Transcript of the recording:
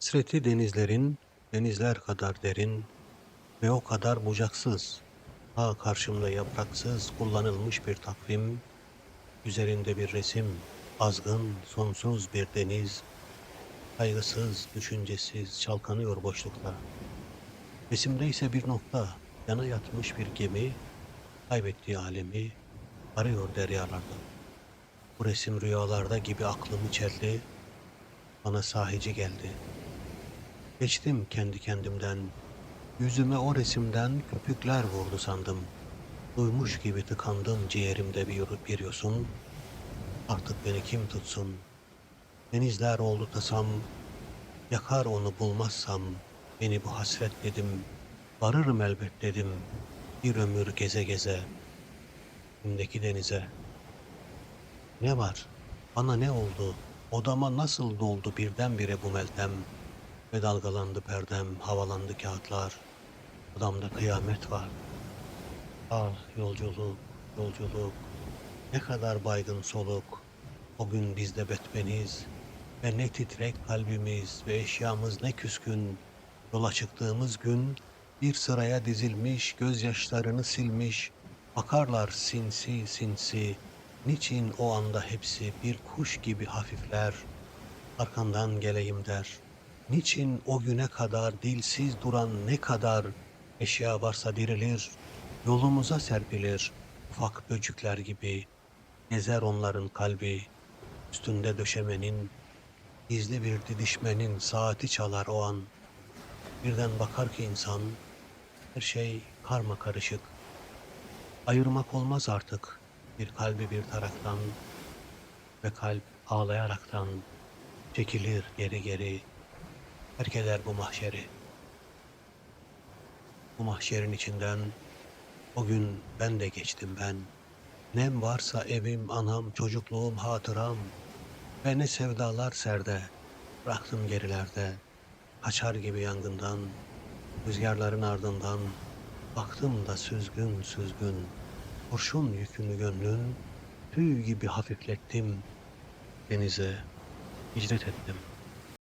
Hasreti denizlerin, denizler kadar derin ve o kadar bucaksız. Ha karşımda yapraksız kullanılmış bir takvim, üzerinde bir resim, azgın, sonsuz bir deniz, kaygısız, düşüncesiz çalkanıyor boşlukta. Resimde ise bir nokta, yana yatmış bir gemi, kaybettiği alemi arıyor deryalarda. Bu resim rüyalarda gibi aklımı çeldi, bana sahici geldi. Geçtim kendi kendimden, yüzüme o resimden köpükler vurdu sandım. Duymuş gibi tıkandım ciğerimde bir, bir yosun. Artık beni kim tutsun? Denizler oldu tasam, yakar onu bulmazsam, beni bu hasret dedim, varırım elbet dedim, bir ömür geze geze, şimdiki denize. Ne var? Bana ne oldu? Odama nasıl doldu birdenbire bu meltem? Ve dalgalandı perdem, havalandı kağıtlar. Odamda kıyamet var. Ah yolculuk, yolculuk. Ne kadar baygın soluk. O gün bizde betbeniz. Ve ne titrek kalbimiz ve eşyamız ne küskün. Yola çıktığımız gün bir sıraya dizilmiş, gözyaşlarını silmiş. Bakarlar sinsi sinsi. Niçin o anda hepsi bir kuş gibi hafifler. Arkandan geleyim der. Niçin o güne kadar dilsiz duran ne kadar eşya varsa dirilir, yolumuza serpilir ufak böcükler gibi. Gezer onların kalbi, üstünde döşemenin, gizli bir didişmenin saati çalar o an. Birden bakar ki insan, her şey karma karışık. Ayırmak olmaz artık bir kalbi bir taraktan ve kalp ağlayaraktan çekilir geri geri. Terk eder bu mahşeri. Bu mahşerin içinden o gün ben de geçtim ben. Nem varsa evim, anam, çocukluğum, hatıram. Ve ne sevdalar serde, bıraktım gerilerde. Kaçar gibi yangından, rüzgarların ardından. Baktım da süzgün süzgün, kurşun yükünü gönlün, tüy gibi hafiflettim. Denize hicret ettim.